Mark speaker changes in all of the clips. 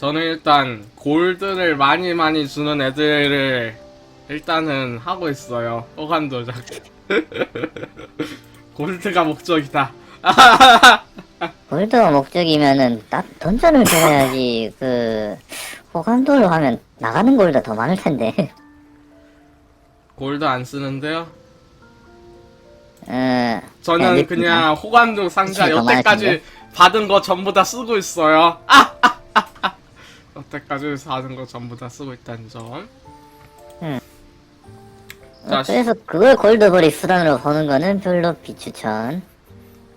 Speaker 1: 저는 일단 골드를 많이 많이 주는 애들을 일단은 하고 있어요. 호감 도작. 골드가 목적이다.
Speaker 2: 골드가 목적이면은 딱 던전을 줘야지 그 호감도로 하면 나가는 골드 더 많을 텐데.
Speaker 1: 골드 안 쓰는데요?
Speaker 2: 어,
Speaker 1: 저는
Speaker 2: 야, 네,
Speaker 1: 그냥 호감도 상자 여태까지. 받은 거 전부 다 쓰고 있어요. 아, 아. 여태까지 받은 거 전부 다 쓰고 있다는 점. 자,
Speaker 2: 어, 그래서 그걸 골드버리 수단으로 버는 거는 별로 비추천.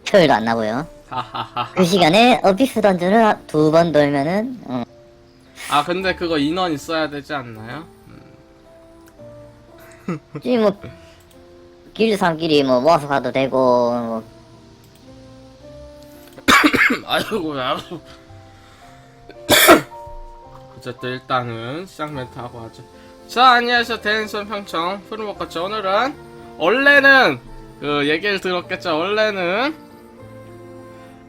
Speaker 2: 표율도 안 나고요.
Speaker 1: 하하하.
Speaker 2: 그 시간에 어비스 던전을 두 번 돌면은 어,
Speaker 1: 아 근데 그거 인원 있어야 되지 않나요?
Speaker 2: 이뭐 길드 삼끼리 뭐 모아서 가도 되고 뭐
Speaker 1: 아이고야. 어쨌든 일단은 시작 멘트 하고 하죠. 자 안녕하세요 대인선 평청 푸르먹었죠 오늘은 원래는 그 얘기를 들었겠죠 원래는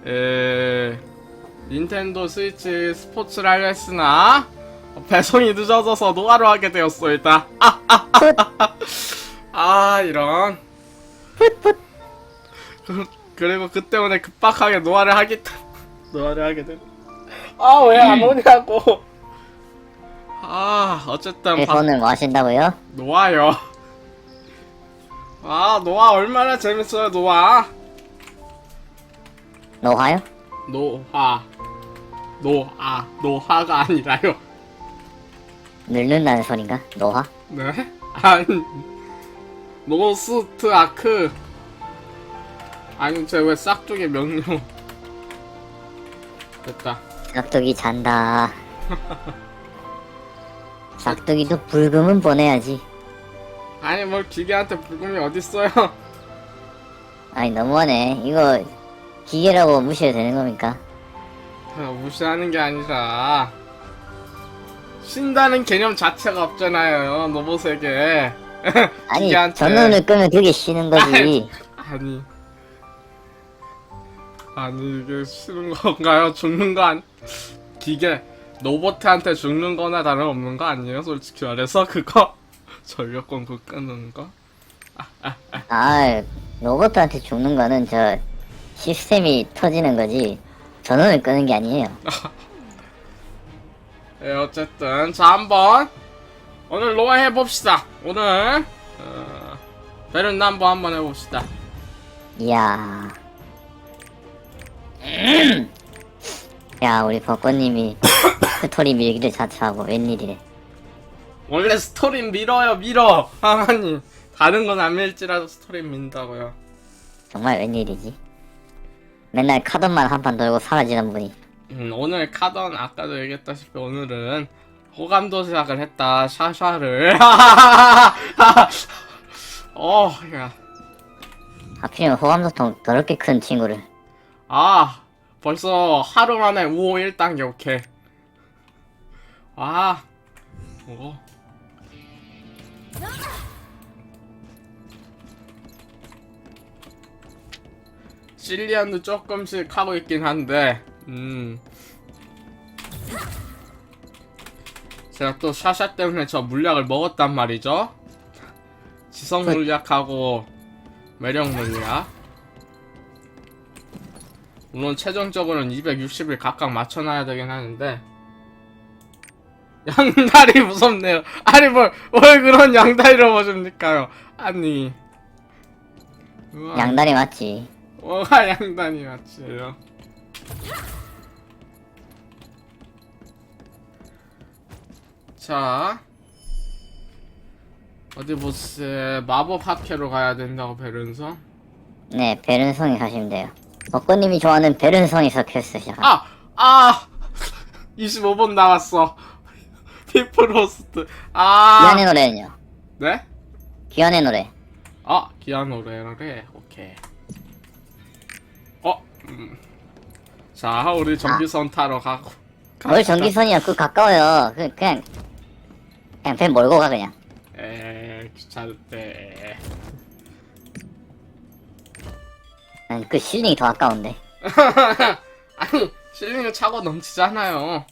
Speaker 1: 에 닌텐도 스위치 스포츠를 하려 했으나 배송이 늦어져서 노가로 하게 되었소이다. 아, 아, 아, 아 이런. 그, 그리고 그 때문에 급박하게 노화를 하기 노화를 하게 되. 아 왜 안 오냐고. 아 어쨌든 바,
Speaker 2: 배선을 뭐 하신다고요?
Speaker 1: 노아요. 아 노아 얼마나 재밌어요 노아.
Speaker 2: 노화요?
Speaker 1: 노화. 노아 노화가 아니라요.
Speaker 2: 늙는다는 소린가? 노화?
Speaker 1: 네? 아니 노스트 아크 아니 쟤왜 싹둑이 명령 됐다
Speaker 2: 싹둑이 잔다. 싹둑이도 불금은 보내야지.
Speaker 1: 아니 뭘 기계한테 불금이 어딨어요
Speaker 2: 아니 너무하네. 이거 기계라고 무시해도 되는 겁니까?
Speaker 1: 무시하는 게 아니라 쉰다는 개념 자체가 없잖아요 로봇에게
Speaker 2: 아니
Speaker 1: 기계한테.
Speaker 2: 전원을 끄면 그게 쉬는 거지.
Speaker 1: 아니 아니 이게 싫은 건가요? 죽는 거 아니 기계 로봇한테 죽는 거나 다름없는 거 아니에요? 솔직히 말해서 그거 전력권 그 끄는 거?
Speaker 2: 아 로봇한테 죽는 거는 저 시스템이 터지는 거지. 전원을 끄는 게 아니에요.
Speaker 1: 예, 어쨌든 자 한번 오늘 로아 해봅시다 오늘 어, 베른 남보 한번 해봅시다
Speaker 2: 이야. 야 우리 벚꽃님이 스토리 밀기를 자처하고 웬일이래.
Speaker 1: 원래 스토리 밀어요 밀어 하하니 다른 건 안 밀지라도 스토리 민다고요
Speaker 2: 정말 웬일이지? 맨날 카던만 한 판 돌고 사라지는 분이.
Speaker 1: 음, 오늘 카던 아까도 얘기했다시피 오늘은 호감 도작을 했다 샤샤를 어, 야.
Speaker 2: 하필이면 호감도통 더럽게 큰 친구를.
Speaker 1: 아, 벌써 하루 만에 5호 1단계 오케이. 아, 뭐. 실리안도 조금씩 하고 있긴 한데, 음. 제가 또 샤샤 때문에 저 물약을 먹었단 말이죠. 지성 물약하고 매력 물약. 물론 최종적으로는 260을 각각 맞춰놔야 되긴 하는데 양다리 무섭네요. 아니 뭘, 뭘 그런 양다리로 보십니까요? 아니 우와,
Speaker 2: 양다리 맞지?
Speaker 1: 뭐가 양다리 맞지요? 자 어디 보세 마법 학회로 가야 된다고 베른성
Speaker 2: 네, 베른성이 가시면 돼요. 벚꽃님이 좋아하는 베른성에서 퀘스트 시작.
Speaker 1: 아! 아! 25분 남았어. 피프로스트. 아!
Speaker 2: 기한의 노래는요?
Speaker 1: 네?
Speaker 2: 기한의 노래.
Speaker 1: 아, 기아 노래래. 오케이. 어? 음. 자, 우리 전기선 타러 가고.
Speaker 2: 뭘
Speaker 1: 갑시다.
Speaker 2: 전기선이야? 그 가까워요. 그, 그냥, 그냥 배 몰고 가, 그냥.
Speaker 1: 에, 귀찮을 때.
Speaker 2: 난그 실링이 더 아까운데.
Speaker 1: 아니, 실링은 차고 넘치잖아요.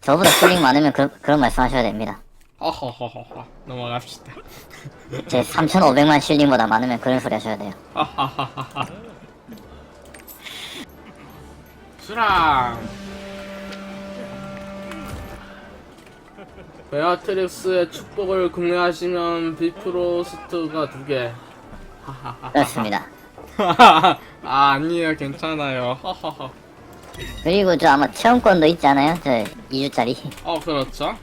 Speaker 2: 저보다 실링 많으면 그, 그런 말씀 하셔야 됩니다.
Speaker 1: 허허허허허 넘어갑시다.
Speaker 2: 제 3,500만 실링보다 많으면 그런 소리 하셔야 돼요.
Speaker 1: 하하하하하. 수랑. 베아트릭스의 축복을 긍휼하시면 비프로스트가 두 개.
Speaker 2: 그렇습니다.
Speaker 1: 아 아니에요 괜찮아요. 허허허.
Speaker 2: 그리고 저 아마 체험권도 있잖아요. 저 2주짜리.
Speaker 1: 어 그렇죠.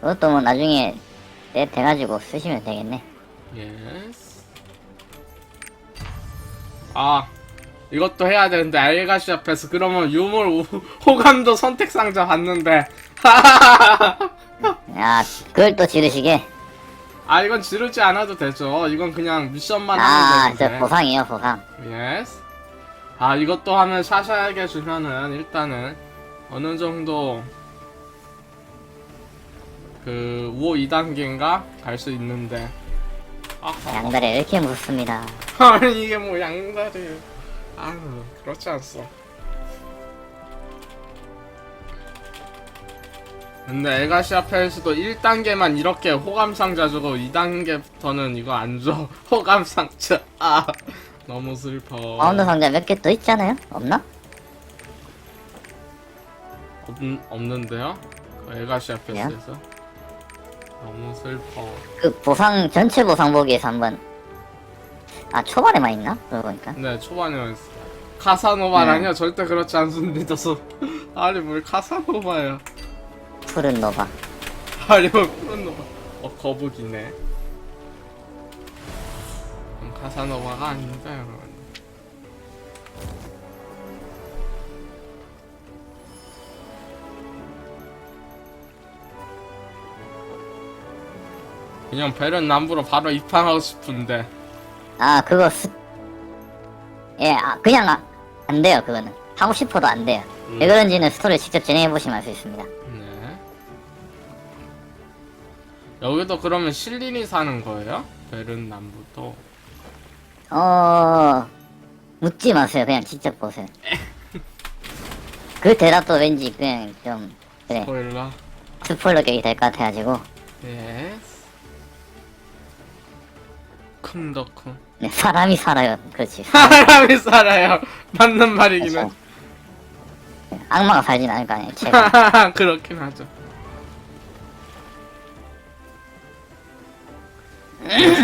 Speaker 2: 그것도 뭐 나중에 내 돼가지고 쓰시면 되겠네.
Speaker 1: 예스. 아 이것도 해야 되는데 알가시 앞에서 그러면 유물 우- 호감도 선택 상자 받는데.
Speaker 2: 야, 그걸 또 지르시게.
Speaker 1: 아 이건 지르지 않아도 되죠. 이건 그냥 미션만
Speaker 2: 아,
Speaker 1: 하면
Speaker 2: 저
Speaker 1: 되는데.
Speaker 2: 보상이에요, 보상.
Speaker 1: 예스. 아 이것도 하면 샤샤에게 주면은 일단은 어느 정도 그 우호 2단계인가 갈 수 있는데. 아하.
Speaker 2: 양다리 왜 이렇게 무섭습니다.
Speaker 1: 아니 이게 뭐 양다리. 아유 그렇지 않소. 근데 에가시아 펠스도 1단계만 이렇게 호감 상자 주고 2단계부터는 이거 안 줘. 호감 상자. 아 너무 슬퍼.
Speaker 2: 파운드 상자 몇 개 또 있잖아요? 없나?
Speaker 1: 없, 없는데요? 그 에가시아 펠스에서. 너무 슬퍼.
Speaker 2: 그 보상, 전체 보상 보기에서 한번. 아, 초반에만 있나? 그러고 보니까.
Speaker 1: 네 초반에 카사노바라뇨 절대 그렇지 않습니다. 저 아니 뭘 카사노바야.
Speaker 2: 푸른 노바.
Speaker 1: 뭐 그런 노바. 어 거북이네. 그럼 카사노바가 아닌데요. 그냥 배련 남부로 바로 입항하고 싶은데
Speaker 2: 아, 그거 스... 예, 아, 그냥 아, 안 돼요, 그거는. 하고 싶어도 안 돼요.
Speaker 1: 음.
Speaker 2: 왜 그런지는 스토리를 직접 진행해보시면 알 수 있습니다.
Speaker 1: 네. 여기도 그러면 실린이 사는 거예요? 베른 남부도.
Speaker 2: 어... 묻지 마세요. 그냥 직접 보세요. 그 대답도 왠지 그냥 좀, 그래,
Speaker 1: 보일러.
Speaker 2: 스포일러 격이 될 것 같아가지고.
Speaker 1: 예스. 쿵더쿵.
Speaker 2: 네, 사람이 살아요. 그렇지.
Speaker 1: 사람이 살아요. 맞는 말이긴 해.
Speaker 2: 그렇죠. 악마가 살진 않을 거 아니에요. 제가.
Speaker 1: 그렇긴 하죠.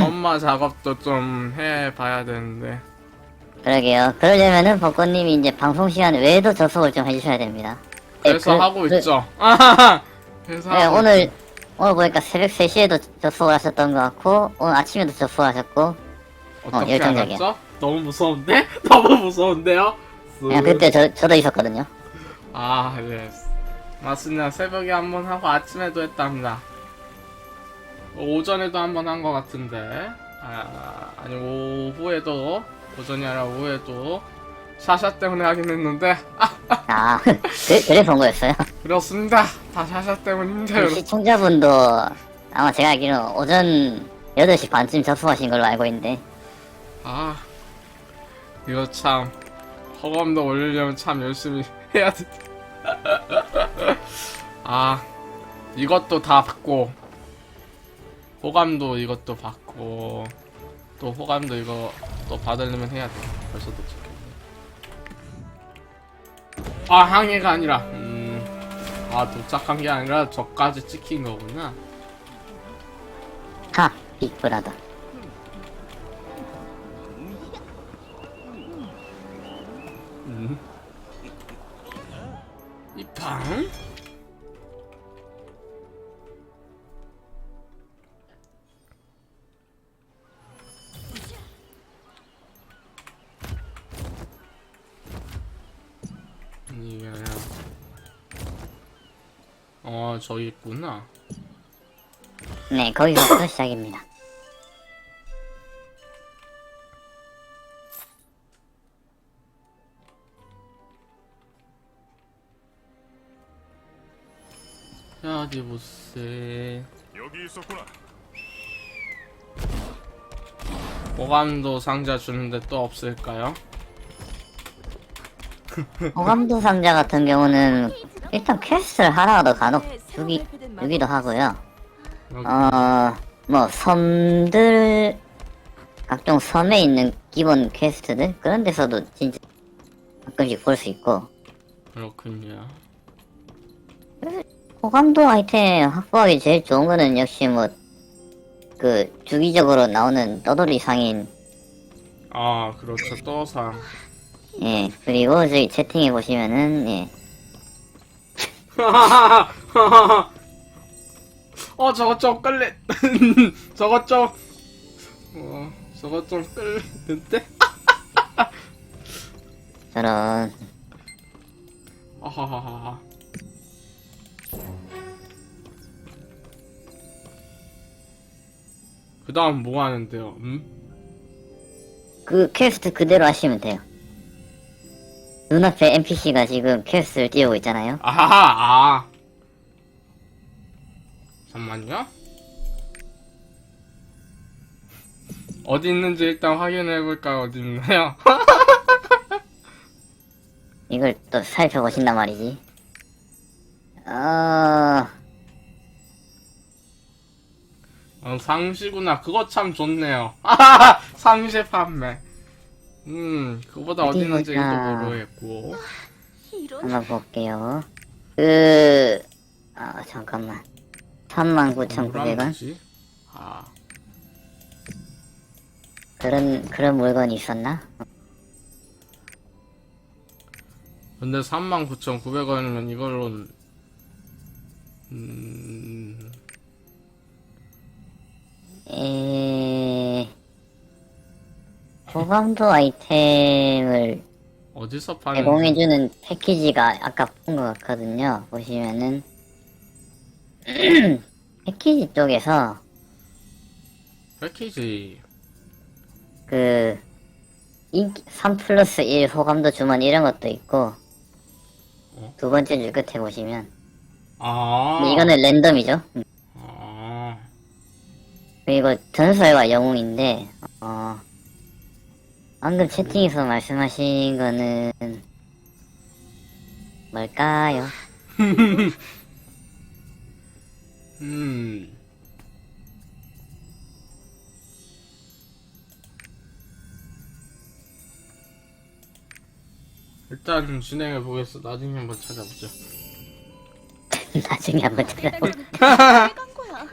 Speaker 1: 엄마 작업도 좀 해봐야 되는데.
Speaker 2: 그러게요. 그러려면은 벚꽃님이 이제 방송 시간 외에도 접속을 좀 해주셔야 됩니다. 네,
Speaker 1: 그래서
Speaker 2: 그-
Speaker 1: 하고
Speaker 2: 그-
Speaker 1: 있죠. 그래서
Speaker 2: 네,
Speaker 1: 하고
Speaker 2: 오늘. 오늘 보니까 새벽 3시에도 접속을 하셨던 것 같고 오늘 아침에도 접속하셨고
Speaker 1: 어떻게
Speaker 2: 열정적이야.
Speaker 1: 알았죠? 너무 무서운데? 너무 무서운데요?
Speaker 2: 그냥 그때 저, 저도 있었거든요.
Speaker 1: 아, 예. 맞습니다. 새벽에 한 번 하고 아침에도 했답니다. 오전에도 한 번 한 것 같은데. 아, 아니, 오후에도, 오전이 아니라 오후에도 샤샤 때문에 하긴 했는데, 아,
Speaker 2: 그, 그래서 온 거였어요.
Speaker 1: 그렇습니다. 다 샤샤 때문인데요.
Speaker 2: 그 시청자분도 아마 제가 알기로 오전 8시 반쯤 접속하신 걸로 알고 있는데
Speaker 1: 아, 이거 참, 허감도 올리려면 참 열심히 해야 돼. 아, 이것도 다 받고, 호감도 이것도 받고, 또 호감도 이거 또 받으려면 해야 돼. 벌써 도착했네. 아, 항해가 아니라, 음, 아, 도착한 게 아니라 저까지 찍힌 거구나.
Speaker 2: 하 빅브라더
Speaker 1: 음. 이 방? 어 저기 있구나.
Speaker 2: 네 거기서부터 시작입니다.
Speaker 1: 야 어디 보세.
Speaker 3: 여기 있었구나.
Speaker 1: 호감도 상자 주는데 또 없을까요?
Speaker 2: 호감도 상자 같은 경우는 일단 퀘스트를 하나라도 간혹 주기, 주기도 하고요. 어, 뭐, 섬들, 각종 섬에 있는 기본 퀘스트들? 그런 데서도 진짜 가끔씩 볼 수 있고,
Speaker 1: 그렇군요.
Speaker 2: 호감도 아이템 확보하기 제일 좋은 거는 역시 뭐, 그, 주기적으로 나오는 떠돌이 상인,
Speaker 1: 아, 그렇죠. 떠상.
Speaker 2: 예, 그리고 저기 채팅해 보시면은, 예,
Speaker 1: 어, 저거 좀 끌리, 저거 좀, 어, 저거 좀 끌리는데?
Speaker 2: 저런,
Speaker 1: 아하하하. 그 다음 뭐 하는데요? 음?
Speaker 2: 그 퀘스트 그대로 하시면 돼요. 눈앞에 NPC가 지금 퀘스트를 띄우고 있잖아요.
Speaker 1: 아하하, 아. 잠만요. 어디 있는지 일단 확인해 볼까요? 어디 있나요?
Speaker 2: 이걸 또 살펴보신단 말이지. 어,
Speaker 1: 어, 상시구나. 그거 참 좋네요. 아하하! 상시 판매. 음, 그거보다 어디
Speaker 2: 어디
Speaker 1: 있는지 도
Speaker 2: 보자.
Speaker 1: 모르겠고.
Speaker 3: 이런
Speaker 2: 한번 볼게요. 그, 아, 잠깐만. 39,900원?
Speaker 1: 뭐지? 아,
Speaker 2: 그런, 그런 물건이 있었나?
Speaker 1: 근데 39,900원이면 이걸로, 음,
Speaker 2: 에, 호감도 아이템을
Speaker 1: 어디서 파는
Speaker 2: 제공해주는 패키지가 아까 본 것 같거든요. 보시면은, 패키지 쪽에서
Speaker 1: 패키지.
Speaker 2: 그, 인기, 3 플러스 1 호감도 주머니 이런 것도 있고,
Speaker 1: 어?
Speaker 2: 두 번째 줄 끝에 보시면,
Speaker 1: 아.
Speaker 2: 근데 이거는 랜덤이죠. 음.
Speaker 1: 아.
Speaker 2: 그리고 전설과 영웅인데, 어, 방금 채팅에서 말씀하신 거는, 뭘까요?
Speaker 1: 음. 일단 진행해 보겠어. 나중에 한번 찾아보자.
Speaker 2: 나중에 한번 찾아보
Speaker 3: 간 거야.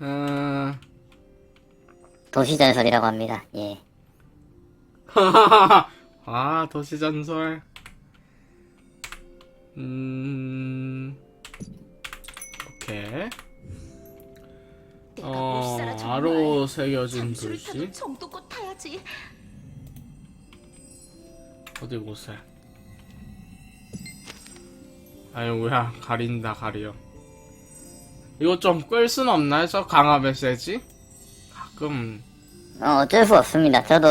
Speaker 1: 어...
Speaker 2: 도시전설이라고 합니다. 예.
Speaker 1: 아, 도시전설. 음. 오케이. 어. 아로 새겨진 글씨.
Speaker 3: 정도껏 타야지.
Speaker 1: 어디 보세요. 아유, 뭐야. 가린다, 가려. 이거 좀 끌 순 없나요? 저 강화 메시지? 가끔,
Speaker 2: 어, 어쩔 수 없습니다. 저도,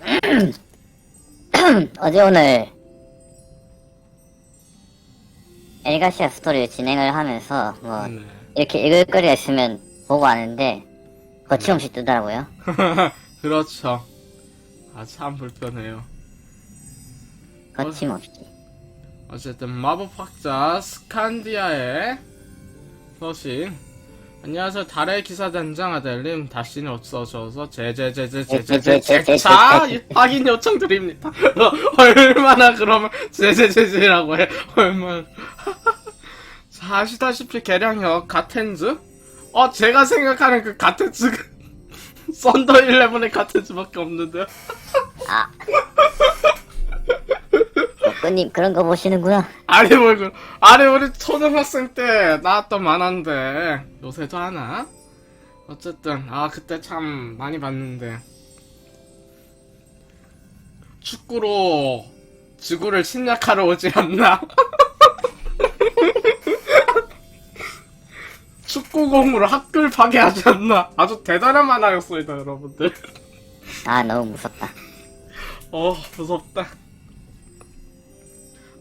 Speaker 2: 어제 오늘, 엘가시아 스토리를 진행을 하면서, 뭐,
Speaker 1: 네.
Speaker 2: 이렇게 읽을 거리가 있으면 보고 하는데, 거침없이 뜨더라고요.
Speaker 1: 그렇죠. 아, 참 불편해요.
Speaker 2: 거침없이.
Speaker 1: 어쨌든 마법 학자 스칸디아의 서신 안녕하세요 달의 기사 단장 아델님 다시는 없어져서 제제제제제제제차 확인 요청 드립니다 얼마나 그러면 제제제제라고 해 얼마나 자 아시다시피 개량형 가텐즈 어 제가 생각하는 그 가텐즈가 썬더 11의 가텐즈밖에 없는데요
Speaker 2: 아. 덕분님 그런 거 보시는구나.
Speaker 1: 아니 뭐 그, 아니 우리 초등학생 때 나왔던 만화인데 요새도 하나? 어쨌든 아 그때 참 많이 봤는데 축구로 지구를 침략하러 오지 않나? 축구공으로 학교를 파괴하지 않나? 아주 대단한 만화였습니다 여러분들
Speaker 2: 아, 너무 무섭다.
Speaker 1: 어 무섭다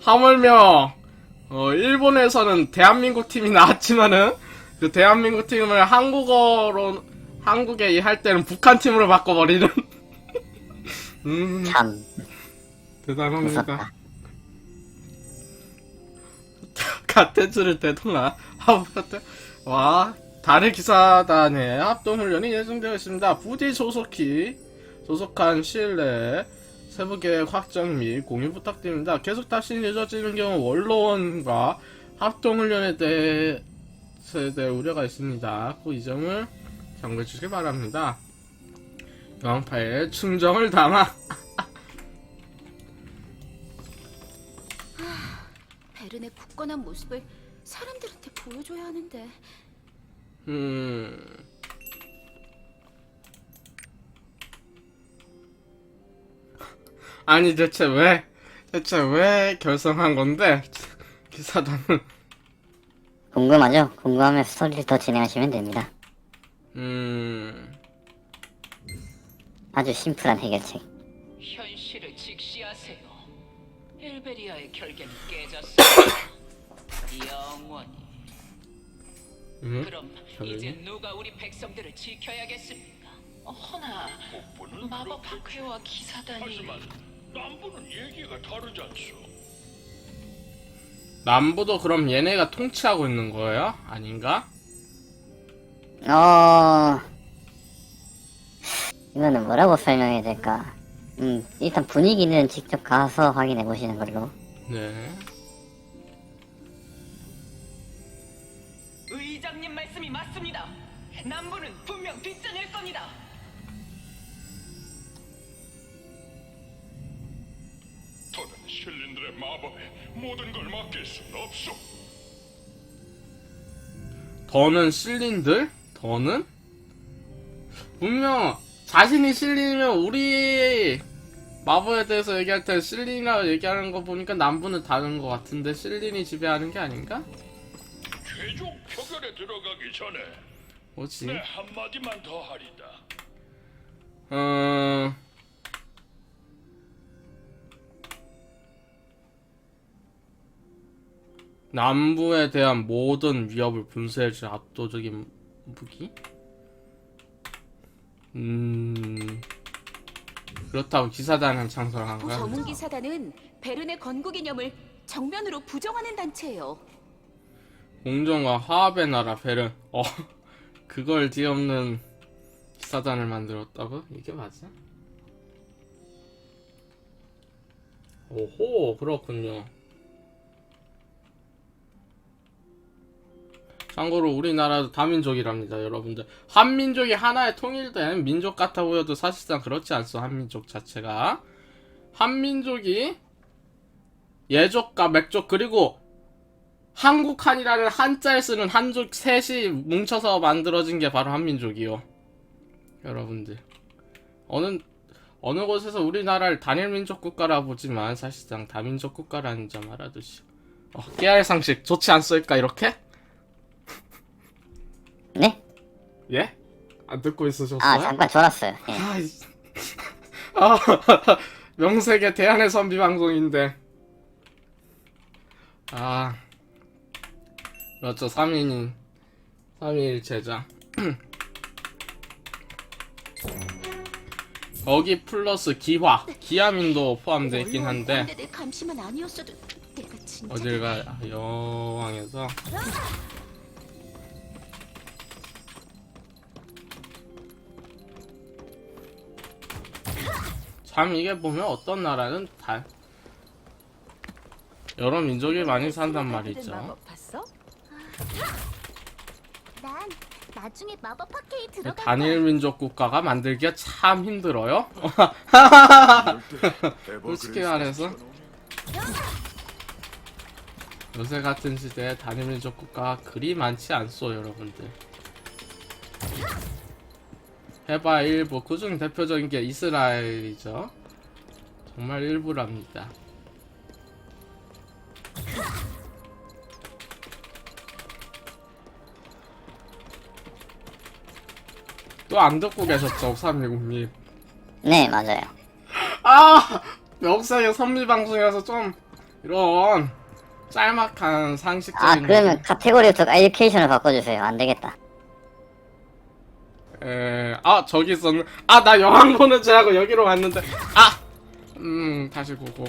Speaker 1: 하물며 어 일본에서는 대한민국 팀이 나왔지만은 그 대한민국 팀을 한국어로 한국에 할 때는 북한 팀으로 바꿔버리는 음
Speaker 2: 참.
Speaker 1: 대단합니다.
Speaker 2: 무섭다.
Speaker 1: 가테츠를 대동아 와 달의 기사단의 합동훈련이 예정되어 있습니다. 부디 소속히 소속한 시일 내에 세부계획 확정 및 공유 부탁드립니다. 계속 다시 늦어지는 경우 원로원과 합동훈련에 대해 세대 우려가 있습니다. 꼭 이 점을 경고해 주시기 바랍니다. 영파에 충정을 담아
Speaker 3: 베른의 굳건한 모습을 사람들한테 보여줘야 하는데
Speaker 1: 음. 아니 대체 왜 대체 왜 결성한 건데 기사단은
Speaker 2: 궁금하죠? 궁금하면 스토리를 더 진행하시면 됩니다.
Speaker 1: 음
Speaker 2: 아주 심플한 해결책.
Speaker 4: 현실을 직시하세요. 엘베리아의 결계는 깨졌습니다. 영원히.
Speaker 1: 음?
Speaker 4: 그럼? 이제 누가 우리 백성들을 지켜야겠습니까? 어, 허나 마법 학회와 기사단이
Speaker 5: 남부는 얘기가 다르지 않소.
Speaker 1: 남부도 그럼 얘네가 통치하고 있는 거예요? 아닌가?
Speaker 2: 어... 이거는 뭐라고 설명해야 될까? 음, 일단 분위기는 직접 가서 확인해 보시는 걸로.
Speaker 1: 네.
Speaker 5: 마법에 모든 걸 맡길 수는 없소.
Speaker 1: 더는 실린들? 더는? 분명 자신이 실린이면 우리 마법에 대해서 얘기할 때 실린이라고 얘기하는 거 보니까 남부는 다른 것 같은데 실린이 지배하는 게 아닌가?
Speaker 5: 최종 표결에 들어가기 전에
Speaker 1: 뭐지?
Speaker 5: 내 한마디만 더 하리다.
Speaker 1: 어... 남부에 대한 모든 위협을 분쇄해줄 압도적인 무기? 음... 그렇다고 기사단을 창설한
Speaker 3: 부
Speaker 1: 거야?
Speaker 3: 전문 기사단은 베른의 건국 이념을 정면으로 부정하는 단체예요.
Speaker 1: 공정과 화합의 나라 베른 어 그걸 뒤엎는 기사단을 만들었다고? 이게 맞아? 오호 그렇군요 참고로 우리나라도 다민족이랍니다 여러분들 한민족이 하나의 통일된 민족 같아 보여도 사실상 그렇지 않소 한민족 자체가 한민족이 예족과 맥족 그리고 한국한이라는 한자를 쓰는 한족 셋이 뭉쳐서 만들어진 게 바로 한민족이요. 여러분들 어느 어느 곳에서 우리나라를 단일 민족 국가라 보지만 사실상 다민족 국가라는 점 알아두시오. 어, 깨알 상식 좋지 않소일까 이렇게?
Speaker 2: 네?
Speaker 1: 예? 안 듣고 있으셨어요?
Speaker 2: 아, 잠깐 졸았어요. 예.
Speaker 1: 아, 이- 아, 명색의 대한의 선비 방송인데. 아, 그렇죠. 3인인, 3일 제자. 거기 플러스 기화, 기아민도 포함되어 있긴 한데,
Speaker 3: 내 감시만 아니었어도 내가 진짜
Speaker 1: 어딜 가, 아, 여왕에서. 참 이게 보면 어떤 나라는 다 여러 민족이 많이 산단 말이죠.
Speaker 6: 난 나중에 마법 학회에 들어갈
Speaker 1: 단일 민족 국가가 만들기가 참 힘들어요. 솔직히 말해서 요새 같은 시대에 단일 민족 국가가 그리 많지 않소 여러분들. 해봐 일부 그중 대표적인 게 이스라엘이죠. 정말 일부랍니다. 또 안 듣고 계셨죠, 310님.
Speaker 2: 네, 맞아요.
Speaker 1: 아! 명색의 선미 방송이라서 좀 이런 짤막한 상식적인
Speaker 2: 아, 그러면 카테고리 오브 에듀케이션을 바꿔주세요. 안 되겠다.
Speaker 1: 에, 아 저기 있었네 아나 영화 보는 줄 알고 여기로 왔는데. 아! 음 다시 보고.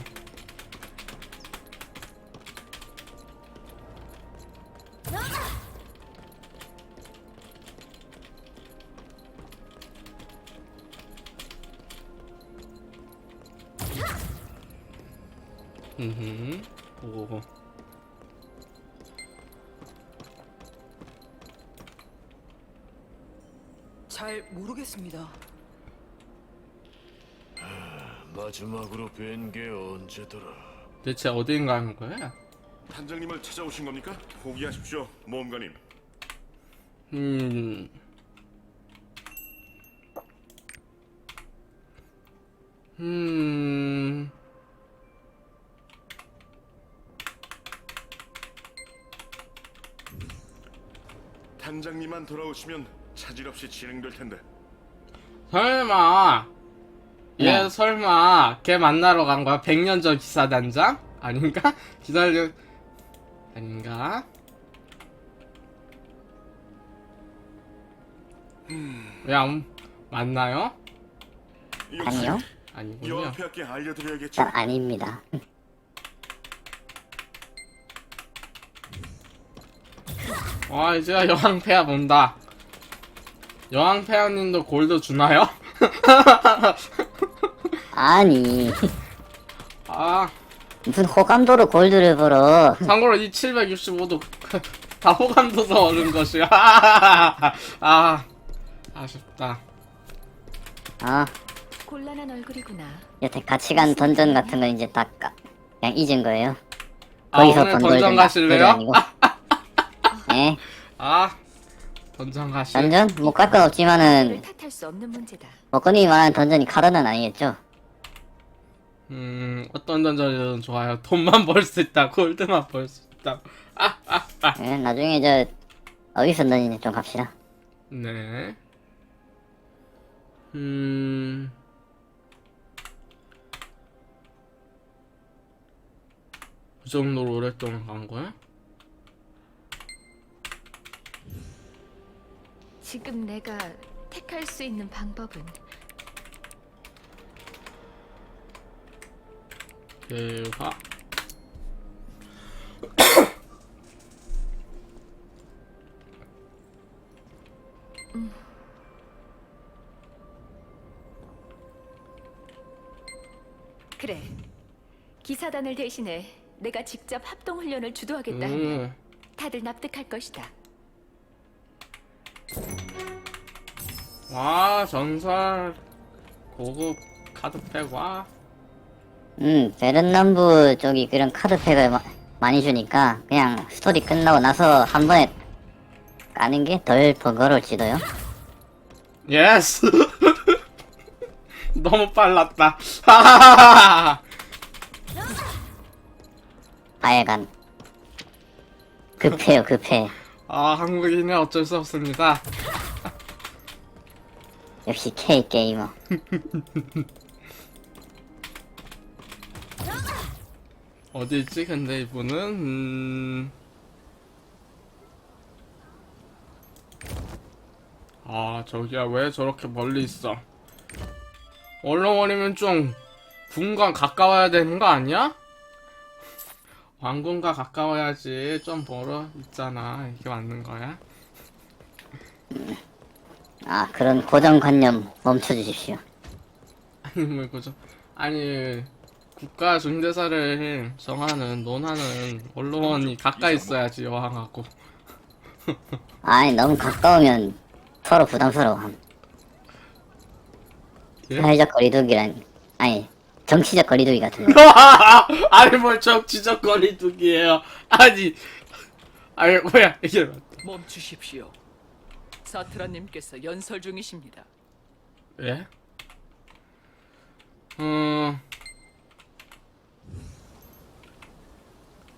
Speaker 1: 음보
Speaker 7: 잘 모르겠습니다.
Speaker 8: 마지막으로 뵌 게 언제더라?
Speaker 1: 대체 어디인 가는 거야?
Speaker 5: 단장님을 찾아오신 겁니까? 포기하십시오, 모험가님.
Speaker 1: 음. 음.
Speaker 5: 단장님만 돌아오시면 차질 없이 진행될 텐데.
Speaker 1: 설마 얘
Speaker 2: 네.
Speaker 1: 설마 걔 만나러 간 거야? 100년 전 기사단장? 아닌가? 기다려 아닌가? 왜안 맞나요?
Speaker 2: 아니요.
Speaker 1: 아니군요.
Speaker 5: 여왕폐하께 알려드려야겠죠.
Speaker 2: 일단 아닙니다.
Speaker 1: 와 이제 여왕 폐하 본다. 여왕폐하님도 골드 주나요?
Speaker 2: 아니
Speaker 1: 아
Speaker 2: 무슨 호감도로 골드를 벌어.
Speaker 1: 참고로 이 765도 다 호감도서 얻은 것이야. 아 아쉽다.
Speaker 2: 아
Speaker 3: 곤란한 얼굴이구나.
Speaker 2: 여태 같이 간 던전 같은 거 이제 다 까, 그냥 잊은 거예요.
Speaker 1: 아
Speaker 2: 거기서
Speaker 1: 오늘
Speaker 2: 번
Speaker 1: 던전
Speaker 2: 골드
Speaker 1: 가실래요?
Speaker 2: 아니고.
Speaker 1: 네아 던전 가실.
Speaker 2: 던전 못갈건 없지만은
Speaker 3: 탓할 수 없는 문제다.
Speaker 2: 먹거니 말하는 던전이 카드는 아니겠죠.
Speaker 1: 음 어떤 던전이든 좋아요. 돈만 벌 수 있다. 골드만 벌 수 있다.
Speaker 2: 네, 나중에 저 어디서 던지는지 좀 갑시다.
Speaker 1: 네. 음. 그 정도로 오랫동안 간 거야?
Speaker 3: 지금 내가 택할 수 있는 방법은
Speaker 1: 대화.
Speaker 3: 그래. 기사단을 대신해 내가 직접 합동 훈련을 주도하겠다. 하면
Speaker 1: 음.
Speaker 3: 다들 납득할 것이다.
Speaker 1: 와 전설 고급 카드팩 와.
Speaker 2: 음 베른남부 쪽이 그런 카드팩을 마, 많이 주니까 그냥 스토리 끝나고 나서 한 번에 까는 게 덜 번거로울지도요.
Speaker 1: 예스. 너무 빨랐다.
Speaker 2: 하여간 급해요 급해.
Speaker 1: 아 한국인은 어쩔 수 없습니다.
Speaker 2: 역시 K 게이머.
Speaker 1: 어디 있지? 근데 이분은 음... 아 저기야 왜 저렇게 멀리 있어? 얼렁거리면 좀 군과 가까워야 되는 거 아니야? 왕궁과 가까워야지 좀 멀어 있잖아 이게 맞는 거야?
Speaker 2: 아 그런 고정관념 멈춰주십시오.
Speaker 1: 아니 뭐 그죠? 아니 국가 중대사를 정하는 논하는 언론이 가까이 있어야지 여왕하고
Speaker 2: 아니 너무 가까우면 서로 부담스러워.
Speaker 1: 예?
Speaker 2: 사회적 거리두기란 아니 정치적 거리두기 같은 거.
Speaker 1: 아니 뭘 정치적 거리두기예요 아니 아니 뭐야 이게
Speaker 7: 멈추십시오. 사트라님께서 연설 중이십니다.
Speaker 1: 예? 음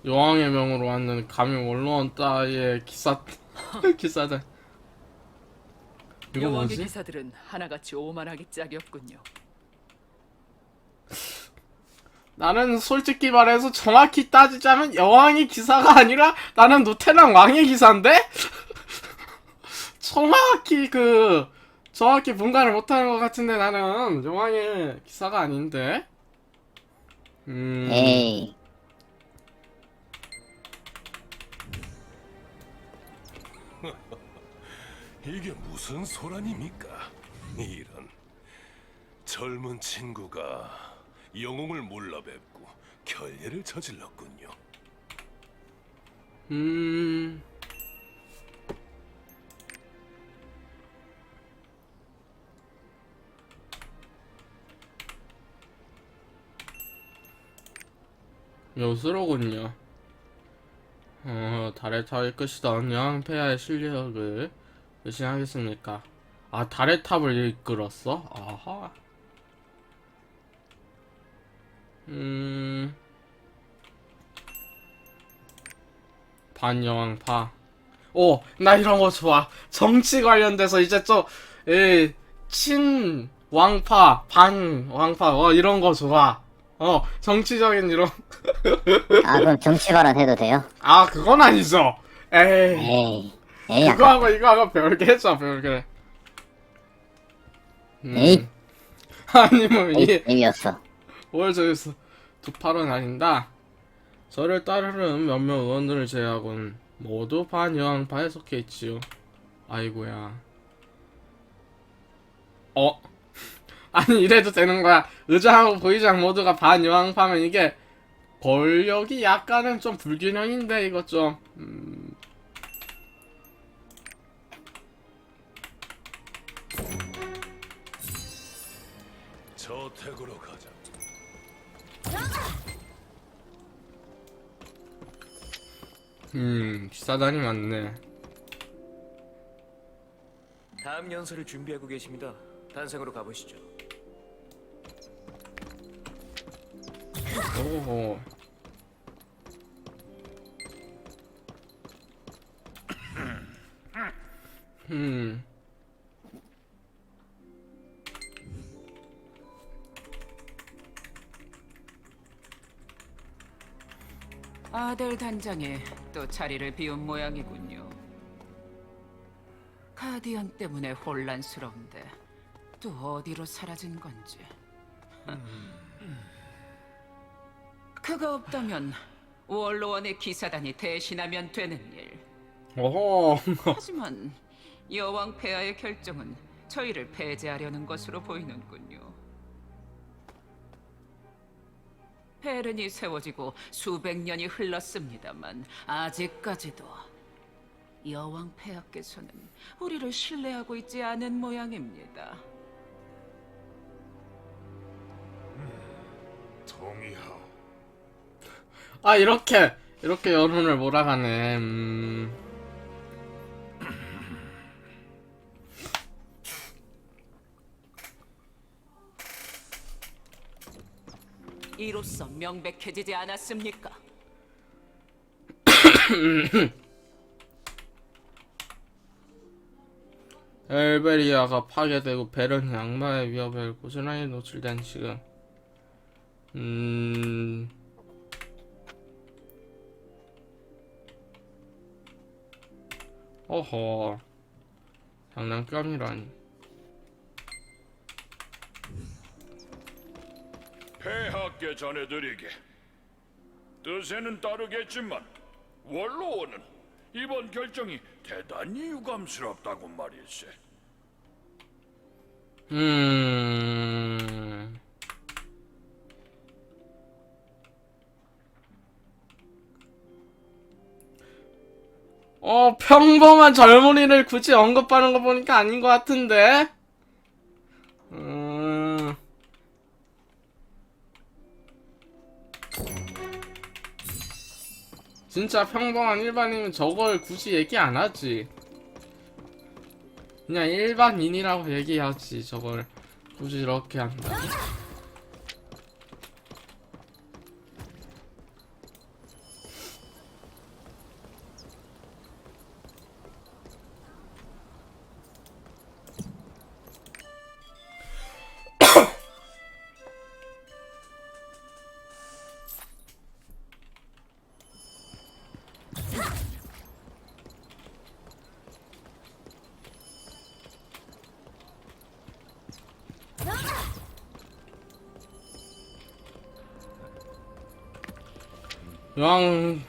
Speaker 1: 여왕의 명으로 왔는 감히 원로원 따위의 기사 기사들 이거
Speaker 7: 여왕의
Speaker 1: 뭐지?
Speaker 7: 기사들은 하나같이 오만하기 짝이었군요.
Speaker 1: 나는 솔직히 말해서 정확히 따지자면 여왕의 기사가 아니라 나는 누테랑 왕의 기사인데? 정확히 그 정확히 분간을 못하는 것 같은데 나는 여왕의 기사가 아닌데? 음.
Speaker 2: 에이.
Speaker 5: 이게 무슨 소란입니까? 이런 젊은 친구가 영웅을 몰라 뵙고 결례를 저질렀군요.
Speaker 1: 음. 요수로군요. 어, 달의 탑을 끝이던 여왕폐하의 실력을 의심하겠습니까? 아, 달의 탑을 이끌었어? 아하. 음. 반여왕파. 오, 나 이런 거 좋아. 정치 관련돼서 이제 좀, 에, 친, 왕파, 반, 왕파, 어, 이런 거 좋아. 어, 정치적인 이런.
Speaker 2: 아, 그럼 정치 발언 해도 돼요?
Speaker 1: 아, 그건 아니죠. 에이.
Speaker 2: 에이. 에이,
Speaker 1: 그거
Speaker 2: 아까.
Speaker 1: 하고 이거 하고 별개죠, 별개. 음.
Speaker 2: 에이.
Speaker 1: 아니, 뭐,
Speaker 2: 에이,
Speaker 1: 이,
Speaker 2: 에이였어.
Speaker 1: 뭘 저기서 두 팔은 아닌다. 저를 따르는 몇몇 의원들을 제외하고는 모두 반여왕파에 속해 있지요. 아이고야. 어? 아니 이래도 되는 거야. 의장하고 부의장 모두가 반여왕파면 이게 권력이 약간은 좀 불균형인데 이거 좀. 음...
Speaker 5: 저택으로 가자.
Speaker 1: 음, 기사단이 많네.
Speaker 9: 다음 연설을 준비하고 계십니다. 단상으로 가보시죠.
Speaker 1: 오호. 음.
Speaker 7: 아들 단장이 또 자리를 비운 모양이군요. 가디언 때문에 혼란스러운데 또 어디로 사라진 건지. 그가 없다면 원로원의 기사단이 대신하면 되는 일.
Speaker 1: 오호.
Speaker 7: 하지만 여왕 폐하의 결정은 저희를 폐지하려는 것으로 보이는군요. 폐른이 세워지고 수백 년이 흘렀습니다만 아직까지도 여왕 폐하께서는 우리를 신뢰하고 있지 않은 모양입니다.
Speaker 5: 동의하오.
Speaker 1: 아, 이렇게, 이렇게 여론을 몰아가네. 음.
Speaker 7: 이로써 명백해지지 않았습니까?
Speaker 1: 엘베리아가 파괴되고 베른이 악마의 위협에 고스란히 노출된 지금. 음. 어허. 장난감이라니.
Speaker 5: 폐하께 전해드리게. 뜻에는 따르겠지만 원로원은 이번 결정이 대단히 유감스럽다고 말일세.
Speaker 1: 음. 어, 평범한 젊은이를 굳이 언급하는 거 보니까 아닌 것 같은데? 음. 진짜 평범한 일반인은 저걸 굳이 얘기 안 하지. 그냥 일반인이라고 얘기하지, 저걸. 굳이 이렇게 한다. 영